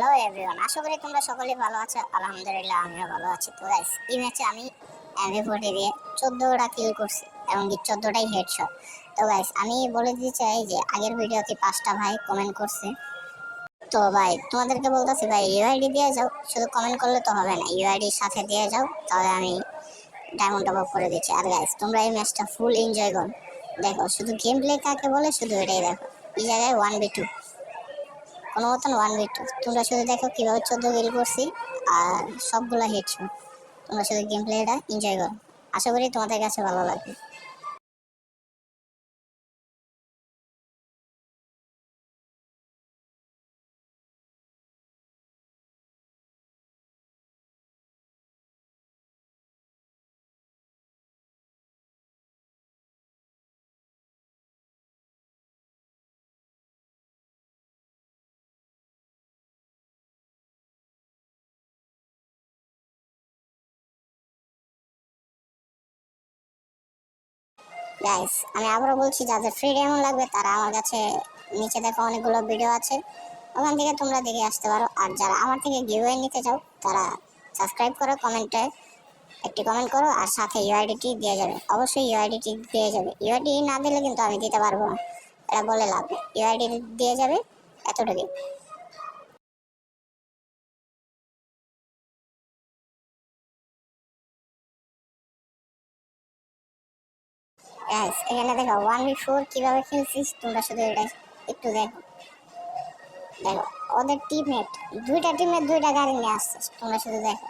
Hello everyone, আশা করি তোমরা সকলেই ভালো আছো। আলহামদুলিল্লাহ, আমিও ভালো আছি। তো গাইস এই ম্যাচে আমি এমভি ফোর্টি দিয়ে চোদ্দোটা কিল করছি, এবং কি চোদ্দোটাই হেডশট তো গাইস আমি বলে দিতে চাই যে, আগের ভিডিওতে পাঁচটা ভাই কমেন্ট করছে? তো ভাই, তোমাদেরকে বলতেছি, ভাই ইউআইডি দিয়ে যাও, শুধু কমেন্ট করলে তো হবে না। ইউআইডির সাথে দিয়ে যাও, তাহলে আমি ডায়মন্ড টপ করে দিচ্ছি। আর গাইস তোমরা এই ম্যাচটা ফুল এনজয় করো। দেখো, শুধু গেম প্লে কাকে বলে, শুধু এটাই দেখো। এই জায়গায় ওয়ান বি টু মতন ওয়ান বি টু তোমরা শুধু দেখো কীভাবে চোদ্দ গিল করছি আর সবগুলো হিট তোমরা শুধু গেম প্লেটা এনজয় করো। আশা করি তোমাদের কাছে ভালো লাগবে। গাইস আমি আবারও বলছি, যাদের ফ্রি ডায়মন্ড লাগবে, তারা আমার কাছে নিচে দেখো অনেকগুলো ভিডিও আছে। ওখান থেকে তোমরা দেখে আসতে পারো। আর যারা আমার থেকে গিভওয়ে নিতে চাও, তারা সাবস্ক্রাইব করো কমেন্টে একটি কমেন্ট করো, আর সাথে ইউআইডিটি দিয়ে যাবে। অবশ্যই ইউআইডিটি দিয়ে যাবে। ইউআইডি না দিলে কিন্তু আমি দিতে পারব না। এটা বলে লাভ। ইউআইডি দিয়ে যাবে এতটুকুই। গাইস এখানে দেখো ওয়ান বি ফোর কীভাবে খেলছিস, তোমরা শুধু এটা একটু দেখো। দেখো, ওদের টিমমেট দুইটা টিমের দুইটা গাড়ি নিয়ে আসছিস তোমরা শুধু দেখো।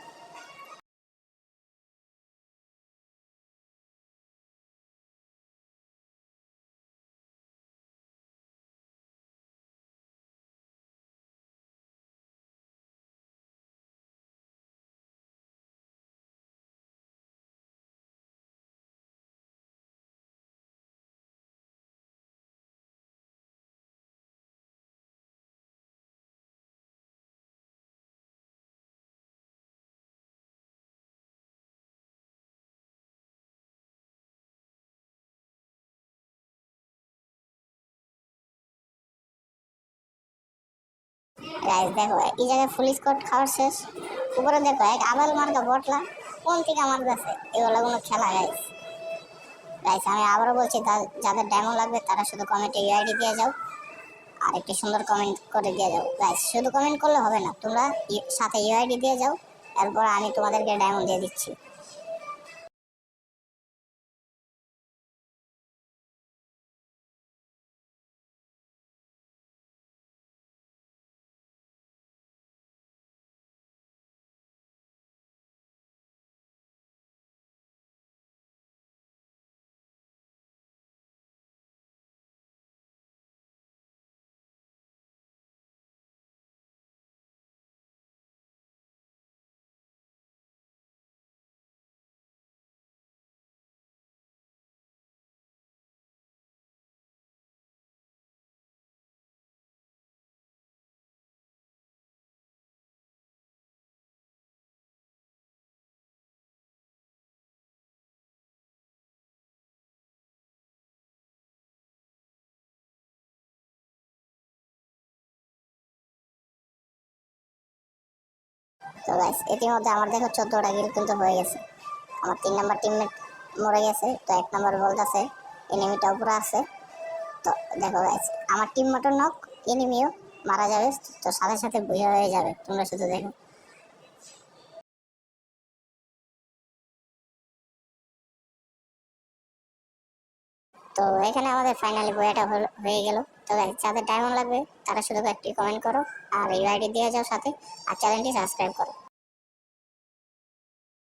গাইস দেখো, এই জায়গায় ফুল স্কট খাওয়ার শেষ। উপরে দেখো, এক আবাল মার্কা বটলা, কোন থেকে আমার কাছে? এগুলো কোনো খেলা গাইস গাইস আমি আবারও বলছি যাদের ডায়মন্ড লাগবে, তারা শুধু কমেন্টে ইউআইডি দিয়ে যাও, আর একটি সুন্দর কমেন্ট করে দিয়ে যাও। গাইস শুধু কমেন্ট করলে হবে না, তোমরা সাথে ইউআইডি দিয়ে যাও, এরপর আমি তোমাদেরকে ডায়মন্ড দিয়ে দিচ্ছি। তো গাইস ইতিমধ্যে আমার দেখো চোদ্দোটা গিল কিন্তু হয়ে গেছে। আমার তিন নাম্বার টিমমেট মরে গেছে, তো এক নম্বর নাম্বার বলতেছে এনিমিটা উপরে আছে। তো দেখো গাইস আমার টিম মটন নক এনিমিও মারা যাবে, তো সাথে সাথে বুঝে হয়ে যাবে, তোমরা শুধু দেখো। তো এখানে আমাদের ফাইনালি বইটা হয়ে গেল। তো যাদের ডায়মন্ড লাগবে, তারা শুধু একটি কমেন্ট করো, আর এই ইউআইডি দিয়ে যাও সাথে, আর চ্যানেলটি সাবস্ক্রাইব করো।